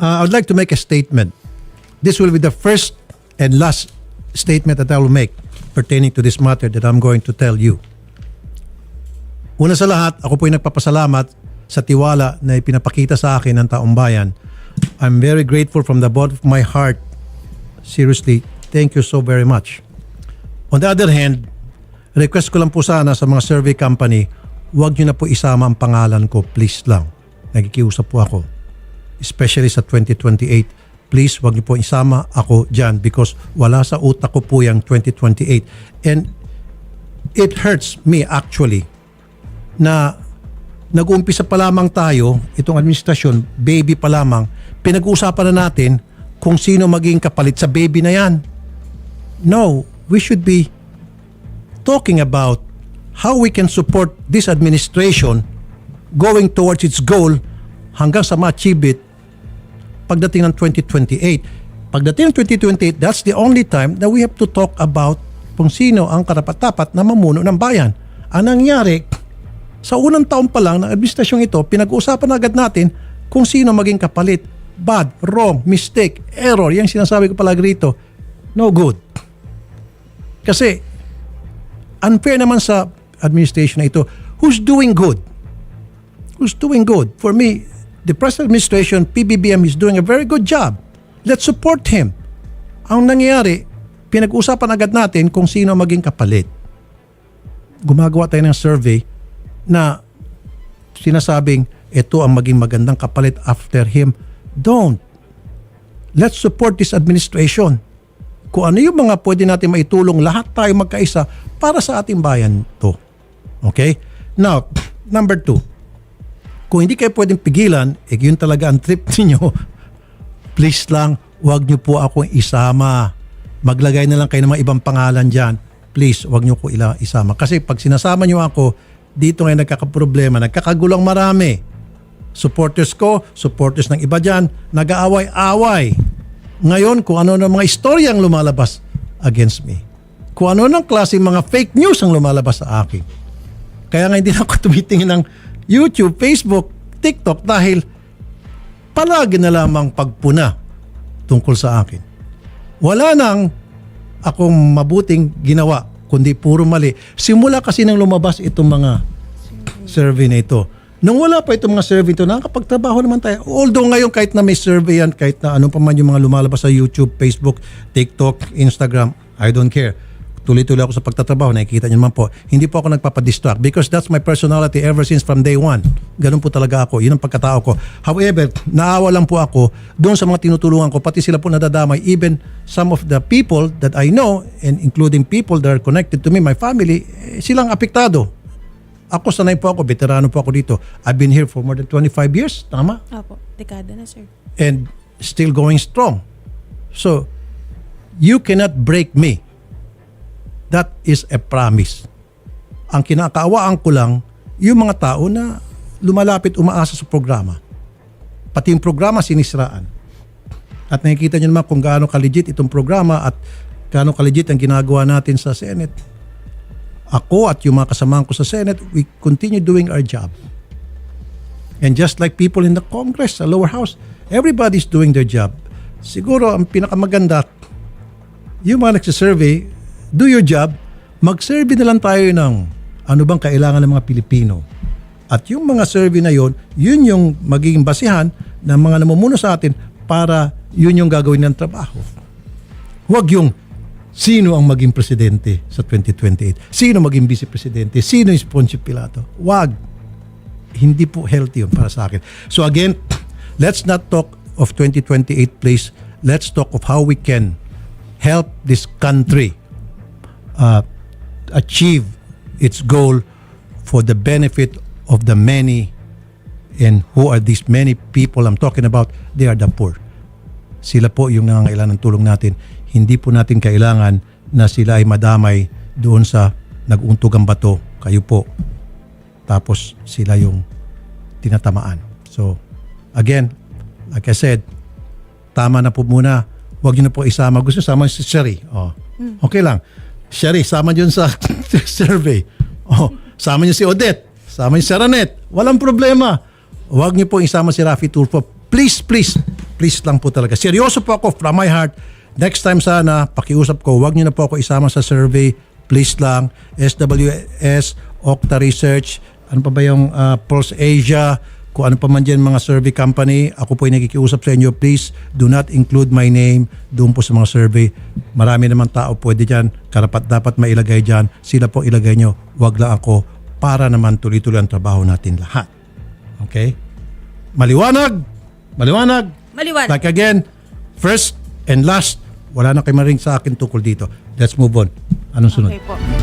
Uh, I would like to make a statement. This will be the first and last statement that I will make pertaining to this matter that I'm going to tell you. Una sa lahat, ako po ay nagpapasalamat sa tiwala na ipinapakita sa akin ng taong bayan. I'm very grateful from the bottom of my heart. Seriously, thank you so very much. On the other hand, request ko lang po sana sa mga survey company, huwag nyo na po isama ang pangalan ko, please lang. Nagikiusap po ako. Especially sa 2028. Please, huwag nyo po isama ako dyan because wala sa utak ko po yung 2028. And it hurts me actually na nag-uumpisa pa lamang tayo, itong administrasyon, baby pa lamang, pinag-uusapan na natin kung sino maging kapalit sa baby na yan. No, we should be talking about how we can support this administration going towards its goal hanggang sa ma-achieve it pagdating ng 2028. Pagdating ng 2028, that's the only time that we have to talk about kung sino ang karapat-dapat na mamuno ng bayan. Ang nangyari, sa unang taon pa lang ng administrasyong ito, pinag-uusapan na agad natin kung sino maging kapalit. Bad, wrong, mistake, error. Yan sinasabi ko palagi rito. No good. Kasi unfair naman sa administration na ito. Who's doing good? Who's doing good? For me, the present administration, PBBM is doing a very good job. Let's support him. Ang nangyayari, pinag-usapan agad natin kung sino maging kapalit. Gumagawa tayo ng survey na sinasabing ito ang maging magandang kapalit after him. Don't. Let's support this administration. Kung ano yung mga pwede natin maitulong, lahat tayo magkaisa para sa ating bayan to. Okay? Now, number two. Kung hindi kayo pwedeng pigilan, eh yun talaga ang trip ninyo, please lang, wag niyo po akong isama. Maglagay na lang kayo ng mga ibang pangalan dyan. Please, wag niyo ko ila isama. Kasi pag sinasama niyo ako, dito ngayon nagkakaproblema, nagkakagulang marami. Supporters ko, supporters ng iba dyan, nag-aaway-away. Ngayon, kung ano ng mga istoryang lumalabas against me. Kung ano ng klaseng mga fake news ang lumalabas sa akin. Kaya nga hindi na ako tumitingin ng YouTube, Facebook, TikTok dahil palagi na lamang pagpuna tungkol sa akin. Wala nang akong mabuting ginawa, kundi puro mali. Simula kasi nang lumabas itong mga survey na ito. Nung wala pa itong mga survey ito, nakakapagtrabaho naman tayo. Although ngayon kahit na may survey yan, kahit na ano pa man yung mga lumalabas sa YouTube, Facebook, TikTok, Instagram, I don't care. Tuloy-tuloy ako sa pagtatrabaho, nakikita niyo naman po. Hindi po ako nagpapadistract because that's my personality ever since from day one. Ganun po talaga ako. Yun ang pagkatao ko. However, naawa lang po ako doon sa mga tinutulungan ko, pati sila po nadadamay. Even some of the people that I know, and including people that are connected to me, my family, eh, silang apektado. Ako sanay po ako, veterano po ako dito. I've been here for more than 25 years, tama? Opo, dekada na sir. And still going strong. So, you cannot break me. That is a promise. Ang kinakaawaan ko lang, yung mga tao na lumalapit umaasa sa programa. Pati yung programa sinisraan. At nakikita nyo naman kung gaano ka-legit itong programa at gaano ka-legit ang ginagawa natin sa Senate. Ako at yung mga kasamahan ko sa Senate, we continue doing our job. And just like people in the Congress, sa lower house, everybody's doing their job. Siguro ang pinakamaganda, yung mga nagsisurvey, do your job, mag-survey na lang tayo ng ano bang kailangan ng mga Pilipino. At yung mga survey na yon, yun yung magiging basihan ng mga namumuno sa atin para yun yung gagawin ng trabaho. Huwag yung sino ang maging presidente sa 2028. Sino maging vice presidente? Sino yung Poncio Pilato? Wag. Hindi po healthy yun para sa akin. So again, let's not talk of 2028 please. Let's talk of how we can help this country uh, achieve its goal for the benefit of the many and who are these many people I'm talking about? They are the poor. Sila po yung nangangailangan ng tulong natin. Hindi po natin kailangan na sila ay madamay doon sa nag-untog ang bato. Kayo po. Tapos sila yung tinatamaan. So, again, like I said, tama na po muna. Huwag niyo na po isama. Gusto sama si Sherry. Oh. Okay lang. Sherry, sama niyo sa survey. Oh, sama niyo si Odette. Sama niyo si Ranet. Walang problema. Huwag niyo po isama si Rafi Tulfo. Please, please. please lang po talaga. Seryoso po ako from my heart. Next time sana, pakiusap ko, wag niyo na po ako isama sa survey. Please lang. SWS, Okta Research, ano pa ba yung ah, Pulse Asia, kung ano pa man dyan mga survey company, ako po ay nakikiusap sa inyo, please do not include my name doon po sa mga survey. Marami naman tao pwede dyan, karapat dapat mailagay dyan. Sila po ilagay nyo, wag lang ako para naman tuloy-tuloy ang trabaho natin lahat. Okay? Maliwanag! Maliwanag! Maliwanag. Like again, first and last, wala na kayo maring sa akin tukol dito. Let's move on. Anong sunod? Okay po.